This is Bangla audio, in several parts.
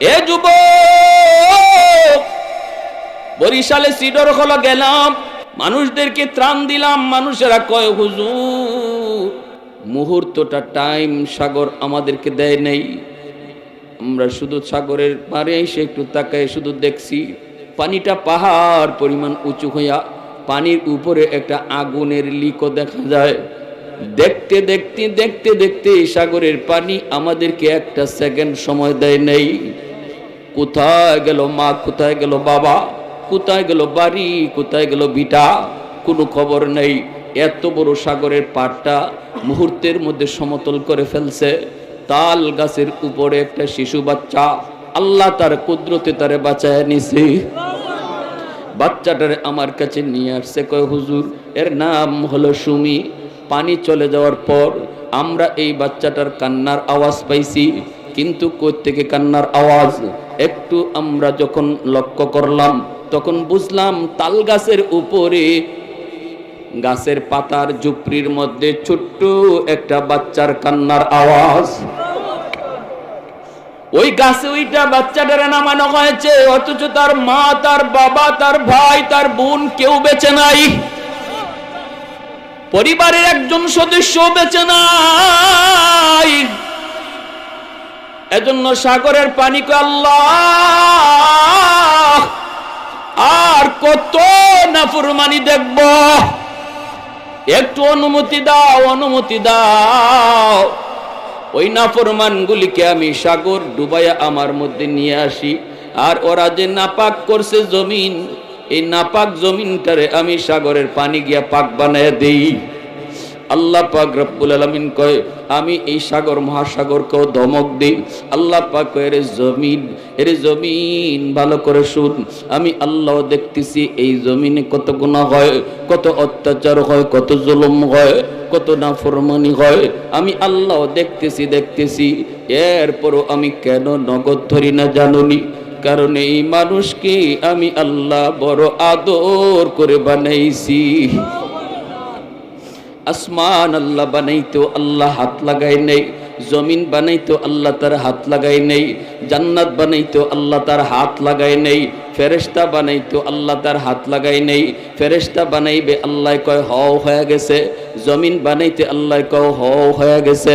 এ যুব বরিশালে সিডর হলো গেলাম, মানুষদেরকে ত্রাণ দিলাম, মানুষেরা কয়, হুজুর, মুহূর্তটা টাইম সাগর আমাদেরকে দেয় নেই। আমরা শুধু সাগরের পারে এসে একটু তাকায় শুধু দেখছি, পানিটা পাহাড় পরিমাণ উঁচু হইয়া পানির উপরে একটা আগুনের লিকো দেখা যায়। দেখতে দেখতে দেখতে দেখতে সাগরের পানি আমাদেরকে একটা সেকেন্ড সময় দেয় নেই। কোথায় গেল মা, কোথায় গেল বাবা, কোথায় গেল বাড়ি, কোথায় গেল বিটা? কোনো খবর নেই। এত বড় সাগরের পাড়টা মুহূর্তের মধ্যে সমতল করে ফেলছে। তাল গাছের উপরে একটা শিশু বাচ্চা, আল্লাহ তার কুদরতে তারে বাঁচায় নিছে। বাচ্চাটারে আমার কাছে নিয়ে আসছে, কয়, হুজুর, এর নাম হলো সুমি। পানি চলে যাওয়ার পর আমরা এই বাচ্চাটার কান্নার আওয়াজ পাইছি, কিন্তু থেকে কান্নার আওয়াজ? একটু আমরা যখন লক্ষ্য করলাম, তখন বুঝলাম তাল গাছের উপরে গাছের পাতার ঝুপড়ির মধ্যে ছোট্ট একটা বাচ্চার কান্নার আওয়াজ। ওই গাছে ওইটা বাচ্চাটারে নামানো হয়েছে, অথচ তার মা, তার বাবা, তার ভাই, তার বোন কেউ বেঁচে নাই। পরিবারের একজন সদস্য বেঁচে নাই। এজন্য সাগরের পানিকে আল্লাহ, আর কত নাফরমানি দেখব? একটু অনুমতি দাও অনুমতি দাও। ওই নাফরমান গুলিকে আমি সাগর ডুবাইয়া আমার মধ্যে নিয়ে আসি। আর ওরা যে নাপাক করছে জমিন, এই নাপাক জমিনটারে আমি সাগরের পানি গিয়া পাক বানায় দেই। আল্লাহ পাক রব্বুল আলমিন কয়, আমি এই সাগর মহাসাগরকেও দমক দিই। আল্লাহ পাক এর জমিন এর জমিন ভালো করে শুন। আমি আল্লাহ দেখতেছি এই জমিনে কত গুণা হয়, কত অত্যাচার হয়, কত জুলুম হয়, কত নাফরমানি হয়। আমি আল্লাহ দেখতেছি দেখতেছি। এরপরও আমি কেন নগদ ধরি না জানুনি? কারণ এই মানুষকে আমি আল্লাহ বড় আদর করে বানাইছি। আসমান আল্লাহ বানাইতো আল্লাহ হাত লাগাই নেই, জমিন বানাইতো আল্লাহ তার হাত লাগাই নেই, জান্নাত বানাইতো আল্লাহ তার হাত লাগাই নেই ফেরেস্তা বানাইতো আল্লাহ তার হাত লাগাই নেই ফেরেস্তা বানাইবে আল্লাহ কয় হ হয়ে গেছে, জমিন বানাইতে আল্লাহ কয় হ হয়ে গেছে,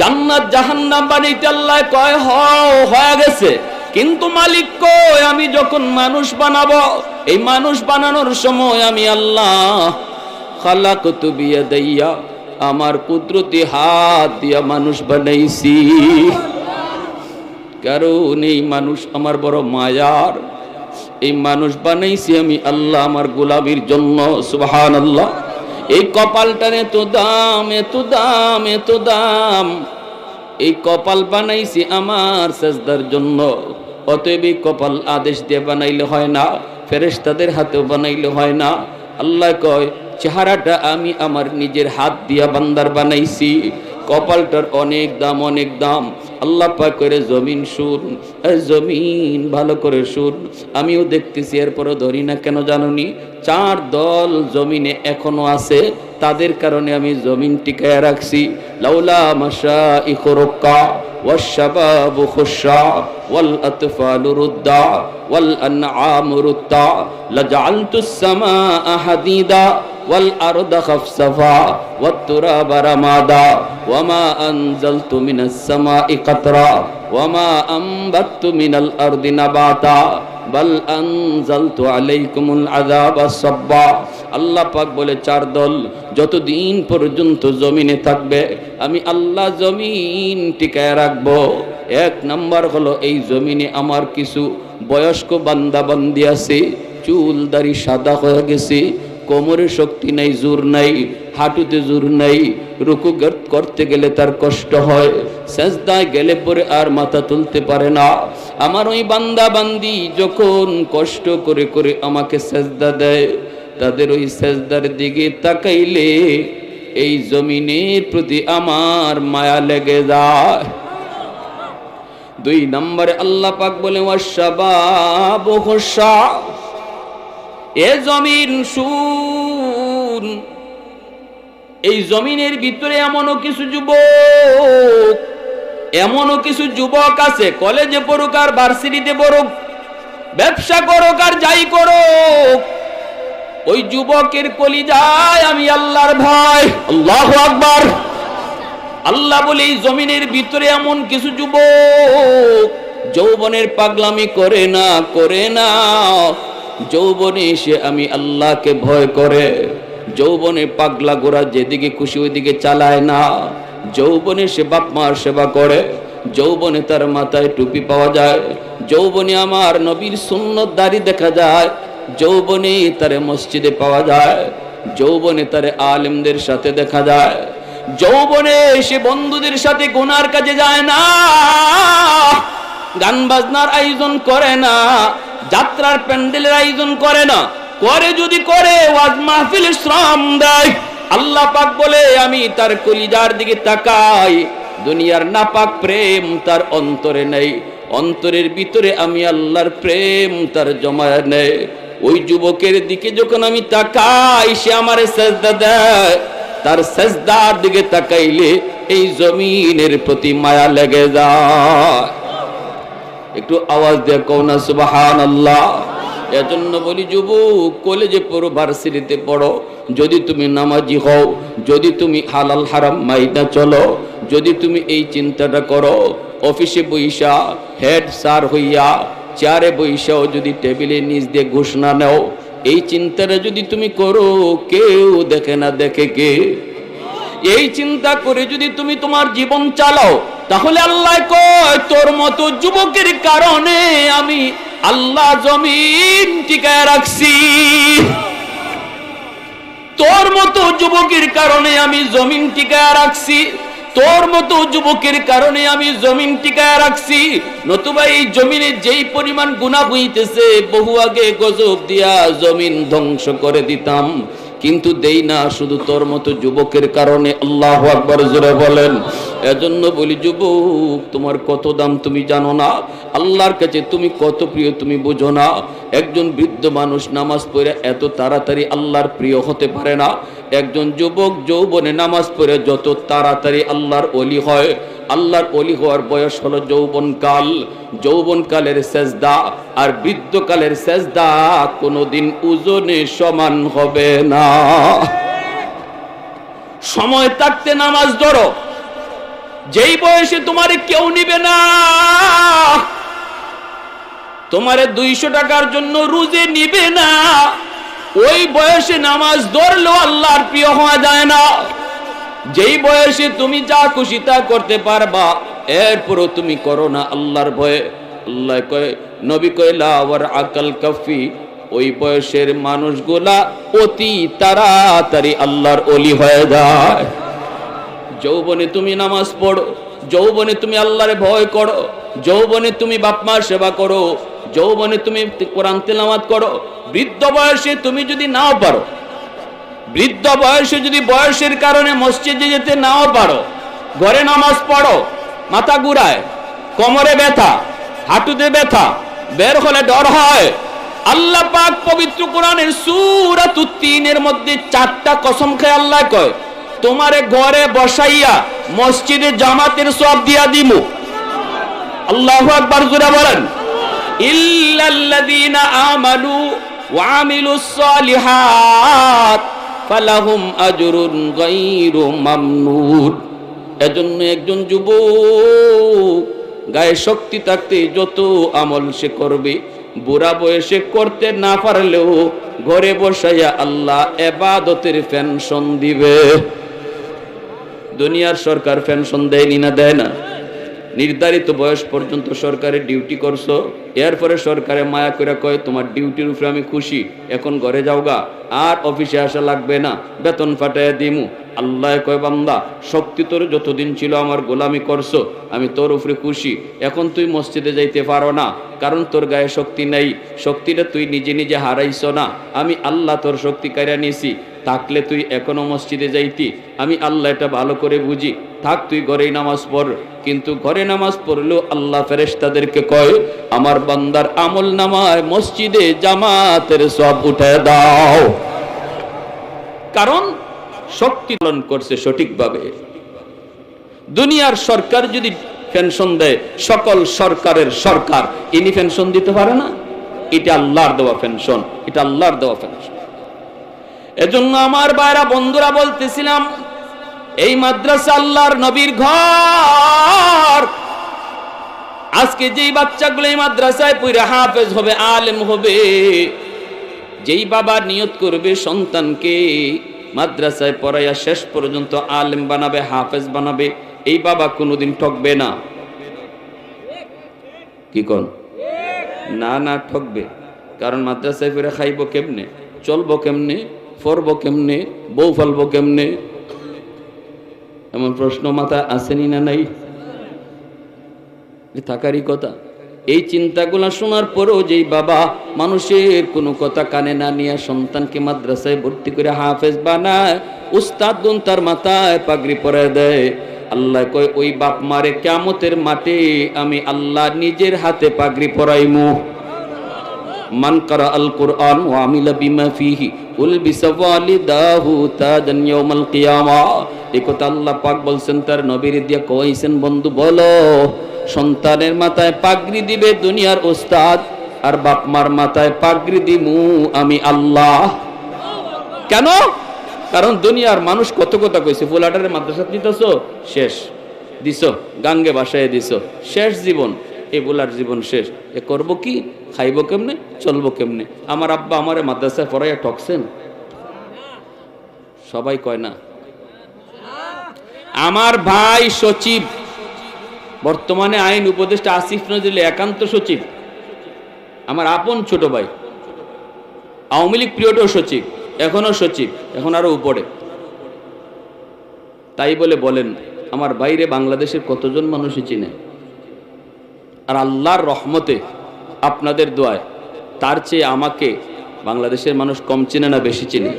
জান্নাত জাহান্নাম বানাইতে আল্লাহ কয় হ হয়ে গেছে, কিন্তু মালিক কয় আমি যখন মানুষ বানাবো, এই মানুষ বানানোর সময় আমি আল্লাহ খালাকতু বিয়াদাইয়া, আমার কুদরতি হাত দিয়া মানুষ বানাইছি। কারণ এই মানুষ আমার বড় মায়ার। এই মানুষ বানাইছি আমি আল্লাহ আমার গোলামির জন্য সুবহান আল্লাহ এই কপালটার এত দাম এত দাম এত দাম। এই কপাল বানাইছি আমার সেজদার জন্য। অতএব কপাল আদেশ দিয়ে বানাইলে হয় না, ফেরেশতাদের হাতেও বানাইলে হয় না। আল্লাহ কয় চেহারাটা আমি আমার নিজের হাত দিয়া বান্দার বানাইছি কপালটার অনেক দাম অনেক দাম আল্লাহ পাক করে জমিন শুন এ জমিন ভালো করে শুন আমিও দেখতেছি এরপরও ধরি না কেন জানুনি চার দল জমিনে এখনো আছে তাদের কারণে আমি জমিন টিকায় রাখছি লাউলা মাসা ইখরকা والشباب خشع والأطفال ردا والأنعام ردا لجعلت السماء حديدا والأرض خفصفا والتراب رمادا وما أنزلت من السماء قطرا وما أنبت من الأرض نباتا বাল আনজালতু আলাইকুমুল আযাব সাব্বা আল্লাহ পাক বলে চার দল যতদিন পর্যন্ত জমিনে থাকবে আমি আল্লাহ জমিন টিকায় রাখবো এক নাম্বার হলো এই জমিনে আমার কিছু বয়স্ক বান্দা বান্দি আছে চুল দাড়ি সাদা হয়ে গেছে কোমরে শক্তি নাই, জোর নাই, হাঁটুতে জোর নাই, রুকু করতে গেলে তার কষ্ট হয়, সেজদায় গেলে পরে আর মাথা তুলতে পারে না। আমার ওই বান্দা বান্দি যখন কষ্ট করে করে আমাকে সেজদা দেয়, তাদের ওই সেজদার দিকে তাকাইলে এই জমিনের প্রতি আমার মায়া লেগে যায়। দুই নম্বরে আল্লাহ পাক বলে ওয়াশাবাবু খুশা এ জমিন শুন এই জমিনের ভিতরে এমনও কিছু যুবক, এমনও কিছু যুবক আছে, কলেজে পড়ুক আর ভার্সিটিতে পড়ুক, ব্যবসা করুক আর যাই করুক। ওই যুবকের কলি যায় আমি আল্লাহর ভাই আল্লাহ আকবার। আল্লাহ বলে, এই জমিনের ভিতরে এমন কিছু যুবক, যৌবনের পাগলামি করে না করে না। যৌবনে এসে আমি আল্লাহকে ভয় করে, যৌবনে পাগলা গোড়া যেদিকে খুশি ওইদিকে চালায় না। যৌবনে সে বাপ মার সেবা করে, যৌবনে তার মাথায় টুপি পাওয়া যায়। যৌবনে আমার নবীর সুন্নত দাড়ি দেখা যায়, যৌবনে তারে মসজিদে পাওয়া যায়। যৌবনে তারে আলেমদের সাথে দেখা যায়। যৌবনে সে বন্ধুদের সাথে গুনার কাজে যায় না। গান বাজনার আয়োজন করে না। যাত্রার প্যান্ডেলের আয়োজন করে না। করে যদি করে, ওয়াজ মাহফিল শ্রম দেয়। আল্লাহ পাক বলে, আমি তার কলিজার দিকে তাকাই। দুনিয়ার নাপাক প্রেম তার অন্তরে নেই। অন্তরের ভিতরে আমি আল্লাহর প্রেম তার জমায় নেই। ওই যুবকের দিকে যখন আমি তাকাই, সে আমার সেজদা দেয়। তার সেজদার দিকে তাকাইলে এই জমিনের প্রতি মায়া লেগে যায়। একটু আওয়াজ দিয়ে কও না সুবাহান আল্লাহ এজন্য বলি, যুবক, কলেজে পড়ো, ভার্সিটিতে পড়ো। যদি তুমি নামাজি হও, যদি তুমি হালাল হারাম মাইনা চলো, যদি তুমি এই চিন্তাটা করো, অফিসে বইসা, হেড স্যার হইয়া, চেয়ারে বইসাও, যদি টেবিলে নিচ দিয়ে ঘোষণা নেও, এই চিন্তাটা যদি তুমি করো, কেউ দেখে না দেখে কে? এই চিন্তা করে যদি তুমি তোমার জীবন চালাও, তাহলে আল্লাহ কয়, তোর মতো যুবকের কারণে আমি আল্লাহ জমিন টিকায় রাখছি। তোর মতো যুবকের কারণে আমি জমিন টিকায় রাখছি। তোর মতো যুবকের কারণে আমি জমিন টিকায় রাখছি। নতুবা এই জমিনে যেই পরিমাণ গুণা হইতেছে, বহু আগে গজব দিয়া জমিন ধ্বংস করে দিতাম। কিন্তু দেই না, শুধু তোর মতো যুবকের কারণে আল্লাহ আকবর জোরে বলেন। এজন্য বলি, যুবক, তোমার কত দাম তুমি জানো না? আল্লাহর কাছে তুমি কত প্রিয় তুমি বুঝো না? একজন বৃদ্ধ মানুষ নামাজ পড়ে এত তাড়াতাড়ি আল্লাহর প্রিয় হতে পারে না? একজন যুবক যৌবনে নামাজ পড়ে যত তাড়াতাড়ি আল্লাহর অলি হয়, আল্লাহর অলি হওয়ার বয়স হলো যৌবন কাল যৌবন কালের সেজদা আর বৃদ্ধকালের সেজদা কোনোদিন ওজনে সমান হবে না। সময় থাকতে নামাজ ধরো। যেই বয়সে তোমারে কেউ নিবে না। তোমারে দুইশো টাকার জন্য রুজে নিবে না। ওই বয়সে নামাজ ধরলেও আল্লাহর প্রিয় হওয়া যায় না। যেই বয়সে তুমি যা খুশি তা করতে পারবা, এরপরও তুমি করো না আল্লাহর ভয়ে। আল্লাহ কয়, নবী কয়লা আবার আকাল কাফি। ওই বয়সের মানুষগুলা অতি তাড়াতাড়ি আল্লাহর অলি হয়ে যায়। যৌবনে তুমি নামাজ পড়ো, যৌবনে তুমি আল্লাহরে ভয় করো যৌবনে তুমি বাপমার সেবা করো, যৌবনে তুমি কোরআন তেলাওয়াত করো, বৃদ্ধ বয়সে তুমি যদি নাও পারো, বৃদ্ধ বয়সে যদি বয়সের কারণে মসজিদে যেতে নাও পারো, ঘরে নামাজ পড়ো, মাথা গুড়ায় কোমরে ব্যথা, হাঁটুতে ব্যথা, বের হলে ডর হয়, আল্লাহ পাক পবিত্র কোরআনের সূরাত তিনের মধ্যে চারটা কসম খেয়ে আল্লাহ কয়, তোমারে ঘরে বসাইয়া মসজিদে জামাতের সব দিয়া দিমু। আল্লাহু আকবার জোরে বলেন। ইল্লাল্লাযীনা আমানু ওয়া আমিলুস সালিহাত, ফালাহুম আজরুন গায়রু মামনুন। এজন্য একজন যুবক গায়ে শক্তি থাকতে যত আমল সে করবে, বুড়া বয়সে করতে না পারলেও ঘরে বসাইয়া আল্লাহ এবাদতের পেনশন দিবে। দুনিয়ার সরকার পেনশন দেয়নি না দেয় না? নির্ধারিত বয়স পর্যন্ত সরকারে ডিউটি করছ, এরপরে সরকারে মায়া করে কয়, তোমার ডিউটির উপরে আমি খুশি, এখন ঘরে যাওগা, আর অফিসে আসা লাগবে না, বেতন ফাটাইয়া দিমু। আল্লাহ কয়, বান্দা, শক্তি তোর যতদিন ছিল আমার গোলামি করছ, আমি তোর উপরে খুশি, এখন তুই মসজিদে যাইতে পারো না, কারণ তোর গায়ে শক্তি নেই, শক্তিটা তুই নিজে নিজে হারাইছ না, আমি আল্লাহ তোর শক্তি কাইরা নিছি, থাকলে তুই এখনও মসজিদে যাইতি, আমি আল্লাহ এটা ভালো করে বুঝি, থাক তুই ঘরেই নামাজ পড়। কিন্তু ঘরে নামাজ পড়লেও আল্লাহ ফেরেশতাদেরকে কয়, আমার বান্দার আমল নামায় মসজিদে জামাতের সব উঠে দাও। কারণ শক্তি পালন করছে সঠিকভাবে। দুনিয়ার সরকার যদি পেনশন দেয়, সকল সরকারের সরকার, ইনি পেনশন দিতে পারে না? এটা আল্লাহর দেওয়া পেনশন, এটা আল্লাহর দেওয়া পেনশন। এজন্য আমার বাইরা বন্ধুরা বলতেছিলাম এই মাদ্রাসা আল্লাহর নবীর ঘর। আজকে যেই বাচ্চাগুলো এই মাদ্রাসায় পড়ে হাফেজ হবে, আলেম হবে, যেই বাবা নিয়ত করবে সন্তানকে মাদ্রাসায় পড়াইয়া শেষ পর্যন্ত আলেম বানাবে, হাফেজ বানাবে, এই বাবা কোনোদিন ঠকবে না। কি কন? না না, ঠকবে। কারণ মাদ্রাসায় ফিরে খাইব কেমনে? চলবো কেমনে? ফরবো কেমনে? বউ ফেলব কেমনে? এমন প্রশ্ন মাথায় আসেনি না নাই? থাকারই কথা। এই চিন্তাগুলো শোনার পরেও যেই বাবা মানুষের কোনো কথা কানে না নিয়ে সন্তানকে মাদ্রাসায় ভর্তি করে হাফেজ বানায়, উস্তাদ গুন তার মাথায় পাগড়ি পরে দেয়। আল্লাহ কয়, ওই বাপ মারে কেমতের মাঠে আমি আল্লাহ নিজের হাতে পাগড়ি পরাইমু। মান করা আল কোরআন ও আমিলা বিমা ফিহি উল বিসাওয়ালিদাহু তাজান ইয়াউমাল কিয়ামা। এই কথা আল্লাহ পাক বলছেন, তার নবীর দিয়া কইছেন, বন্ধু, বলো, সন্তানের মাথায় পাগড়ি দিবে দুনিয়ার ওস্তাদ, আর বাপ মার মাথায় পাগড়ি দিমু আমি আল্লাহ। কেন? কারণ দুনিয়ার মানুষ কত কথা কইছে ফুলাটারে মাদ্রাসা নিতেছো? শেষ। দিছো? গাঙ্গে বাসায় দিছো? শেষ জীবন। এই বলার জীবন শেষ। এ করব কি? খাইব কেমনে, চলবো কেমনে? আমার আব্বা আমারে মাদ্রাসায় পড়াইয়া ঠকছেন? সবাই কয় না। আমার ভাই সচিব, বর্তমানে আইন উপদেষ্টা আসিফ নজরুল একান্ত সচিব। আমার আপন ছোট ভাই। আওয়ামী লীগ পিরিয়ডও সচিব, এখনও সচিব, এখন আরও উপরে। তাই বলে বলেন, আমার বাইরে বাংলাদেশের কতজন মানুষই চিনে? আর আল্লাহর রহমতে আপনাদের দোয়ায়, তার চেয়ে আমাকে বাংলাদেশের মানুষ কম চিনে না, বেশি চিনে।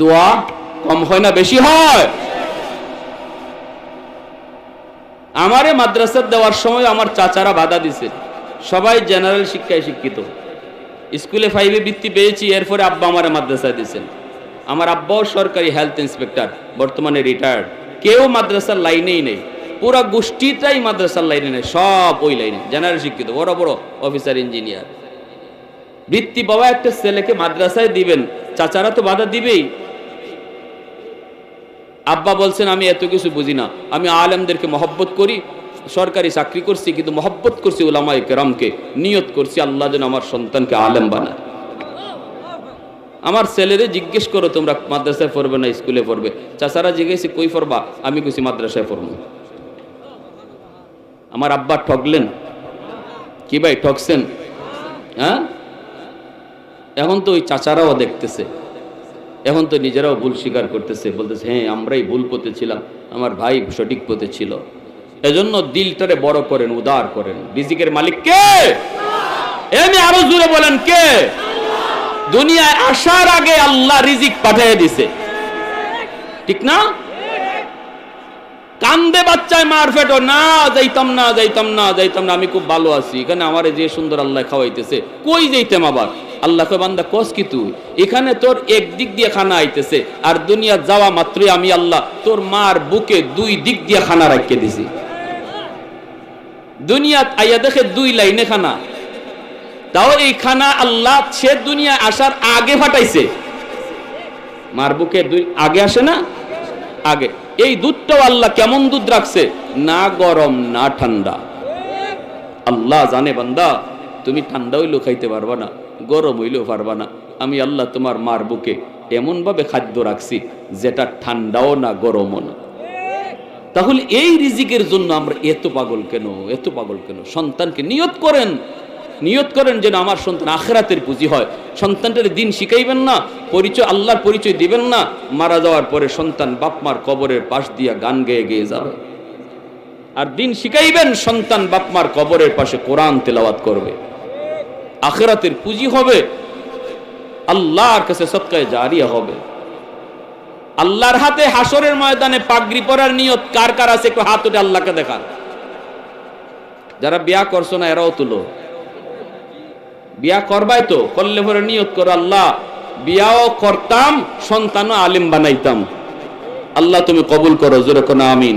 দোয়া কম হয় না, বেশি হয়। আমারে মাদ্রাসা দেওয়ার সময় আমার চাচারা বাধা দিছে। সবাই জেনারেল শিক্ষায় শিক্ষিত। স্কুলে ফাইভে বৃত্তি পেয়েছি, এরপরে আব্বা আমারে মাদ্রাসায় দিয়েছেন আমার আব্বাও সরকারি হেলথ ইন্সপেক্টর বর্তমানে রিটায়ার্ড কেউ মাদ্রাসার লাইনেই নেই। পুরা গোষ্ঠীটাই মাদ্রাসার লাইনে নেই সব ওই লাইনে। জেনারেল শিক্ষিত, বড় বড় অফিসার ইঞ্জিনিয়ার বৃত্তি বাবা একটা ছেলেকে মাদ্রাসায় দিবেন, চাচারা তো বাধা দিবেই। আব্বা বলছেন, আমি এত কিছু বুঝি না। আমি আলেমদেরকে মহব্বত করি, সরকারি চাকরি করছি, কিন্তু মহব্বত করছি ওলামাই কেরামকে, নিয়ত করছি আল্লাহ যেন আমার সন্তানকে আলেম বানায়। আমার ছেলেরে জিজ্ঞেস করো, তোমরা মাদ্রাসায় পড়বে না, স্কুলে পড়বে? চাচারা জিজ্ঞেসি, কই পড়বা? আমি কইছি মাদ্রাসায় পড়ব। আমার আব্বা ঠকলেন কি ভাই ঠকছেন হ্যাঁ? এখন তো ওই চাচারাও দেখতেছে। এখন তো নিজেরাও ভুল স্বীকার করতেছে। বলতেছে হ্যাঁ আমরাই ভুল পথে ছিলাম। আমার ভাই সঠিক পথে ছিল। এজন্য দিলটারে বড় করেন, উদার করেন। রিজিকের মালিক কে? এমনি আরও জুড়ে বলেন, কে? দুনিয়ায় আসার আগে আল্লাহ রিজিক পাঠিয়ে দিছে। ঠিক না? কান্দে বাচ্চায় মার ফেটো, না, যাইতাম না যাইতাম না যাইতাম না, আমি খুব ভালো আছি। এখানে আমারে যে সুন্দর আল্লাহ খাওয়াইতেছে, কই যাইতাম আবার? আল্লাহ বান্দা, কস কি তুই? এখানে তোর এক দিক দিয়ে খানা আইতেছে, আর দুনিয়া যাওয়া মাত্রই আমি আল্লাহ তোর মার বুকে দুই দিক দিয়ে খানা রাখকে দিছি। দুনিয়াত আইয়া দেখে দুই লাইনে খানা। তাও এই খানা আল্লাহ সে দুনিয়া আসার আগে ফাটাইছে। মার বুকে দুই, আগে আসে না? আগে। এই দুধটাও আল্লাহ কেমন দুধ রাখছে? না গরম, না ঠান্ডা। আল্লাহ জানে বান্দা, তুমি ঠান্ডা হইলেও খাইতে পারবা না, গরম হইলেও পারবা না। আমি আল্লাহ তোমার মার বুকে এমনভাবে খাদ্য রাখছি, যেটা ঠান্ডাও না, গরমও না। তাহলে এই রিজিকের জন্য আমরা এত পাগল কেন? এত পাগল কেন? সন্তানকে নিয়ত করেন। নিয়ত করেন যেন আমার সন্তান আখরাতের পুঁজি হয়। সন্তানটার দিন শিখাইবেন না, পরিচয়, আল্লাহর পরিচয় দিবেন না, মারা যাওয়ার পরে সন্তান বাপমার কবরের পাশ দিয়া গান গেয়ে গেয়ে যাবে। আর দিন শিখাইবেন, সন্তান বাপমার কবরের পাশে কোরআন তেলাওয়াত করবে। আখরাতের পুঁজি হবে, আল্লাহর কাছে সৎকায় জারিয়া হবে। আল্লাহর হাতে হাসরের ময়দানে পাগড়ি পরার নিয়ত কার কার আছে একটু হাত উঠে আল্লাহকে দেখান। যারা বিয়া করছ না, এরাও তুলো। বিয়া করবাই তো, করলে পরে নিয়ত করো আল্লাহ। বিয়াও করতাম, সন্তানও আলিম বানাইতাম। আল্লাহ তুমি কবুল করো, জোরে কোনো আমিন।